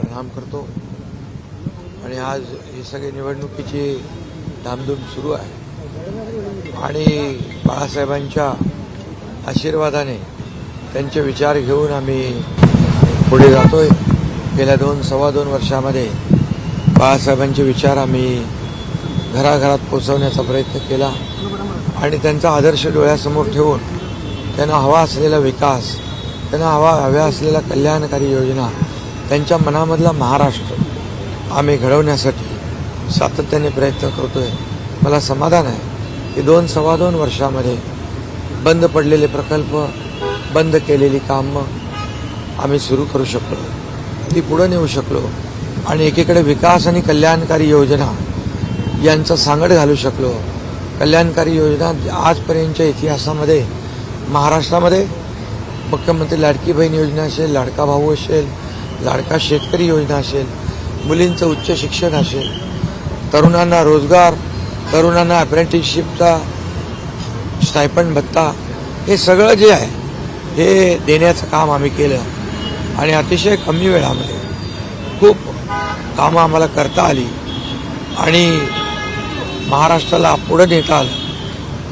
प्रणाम करतो. आणि आज ही सगळी निवडणुकीची धामधूम सुरू आहे. आणि बाळासाहेबांच्या आशीर्वादाने त्यांचे विचार घेऊन आम्ही पुढे जातोय. गेल्या दोन सव्वा दोन वर्षामध्ये बाळासाहेबांचे विचार आम्ही घराघरात पोचवण्याचा प्रयत्न केला. आणि त्यांचा आदर्श डोळ्यासमोर ठेवून त्यांना हवा असलेला विकास त्यांना हवा हव्या असलेल्या कल्याणकारी योजना त्यांच्या मनामधला महाराष्ट्र आम्ही घडवण्यासाठी सातत्याने प्रयत्न करतो आहे मला समाधान आहे की दोन सव्वा दोन वर्षामध्ये बंद पडलेले प्रकल्प बंद केलेली कामं आम्ही सुरू करू शकलो. ती पुढं नेऊ शकलो आणि एकीकडे विकास आणि कल्याणकारी योजना यांचा सांगड घालू शकलो. कल्याणकारी योजना आजपर्यंतच्या इतिहासामध्ये महाराष्ट्रामध्ये मुख्यमंत्री लाडकी बहीण योजना असेल लाडका भाऊ असेल लाडका शेतकरी योजना असेल मुलींचं उच्च शिक्षण असेल तरुणांना रोजगार तरुणांना अप्रेंटिसशिपचा स्टायपंड भत्ता हे सगळं जे आहे हे देण्याचं काम आम्ही केलं. आणि अतिशय कमी वेळामध्ये खूप कामं आम्हाला करता आली. आणि महाराष्ट्राला पुढं नेता आलं.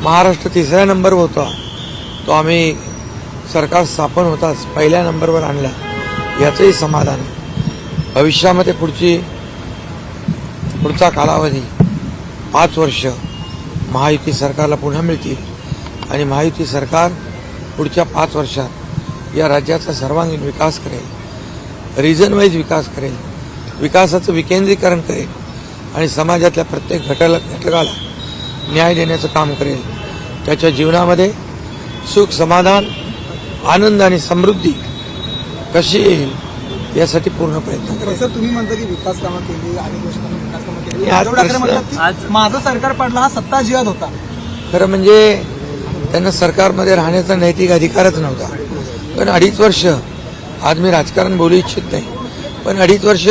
महाराष्ट्र तिसऱ्या नंबरवर होता. तो आम्ही सरकार स्थापन होताच पहिल्या नंबरवर आणला. याचंही समाधान आहे. भविष्यामध्ये पुढची पुढचा कालावधी पाच वर्ष महायुती सरकारला पुन्हा मिळतील आणि महायुती सरकार पुढच्या पाच वर्षात या राज्याचा सर्वांगीण विकास करेल रिजन वाईज विकास करेल विकासाचं विकेंद्रीकरण करेल आणि समाजातल्या प्रत्येक घटाला घटकाला न्याय देण्याचं काम करेल. त्याच्या जीवनामध्ये सुख समाधान आनंद आणि समृद्धी कशी येईल यासाठी पूर्ण प्रयत्न सर तुम्ही म्हणता की विकास कामं केली आणि गोष्टी विकास कामं केली. आज उद्धव ठाकरे प्रश्न- म्हणतात की माझं सरकार पडला हा सत्ता जिहाद होता. खरं म्हणजे त्यांना सरकारमध्ये राहण्याचा नैतिक अधिकारच नव्हता. पण अडीच वर्ष आज मी राजकारण बोलू इच्छित नाही पण अडीच वर्ष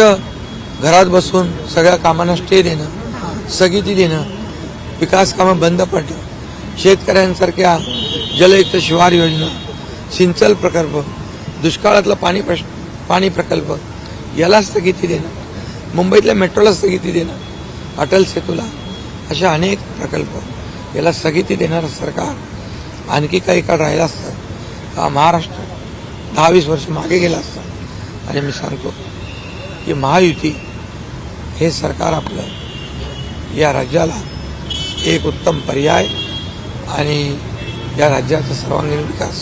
घरात बसून सगळ्या कामांना स्टे देणं स्थगिती देणं विकास कामं बंद पडणं शेतकऱ्यांसारख्या जलयुक्त शिवार योजना सिंचल प्रकल्प दुष्काळातला पाणी प्रश्न पाणी प्रकल्प याला स्थगिती देणं मुंबईतल्या मेट्रोला स्थगिती देणं अटल सेतूला अशा अनेक प्रकल्प याला स्थगिती देणारं सरकार आणखी काही काळ राहिला असतं हा महाराष्ट्र दहा वीस वर्ष मागे गेला असतं. आणि मी सांगतो की महायुती हे सरकार आपलं या राज्याला एक उत्तम पर्याय आणि या राज्याचा सर्वांगीण विकास.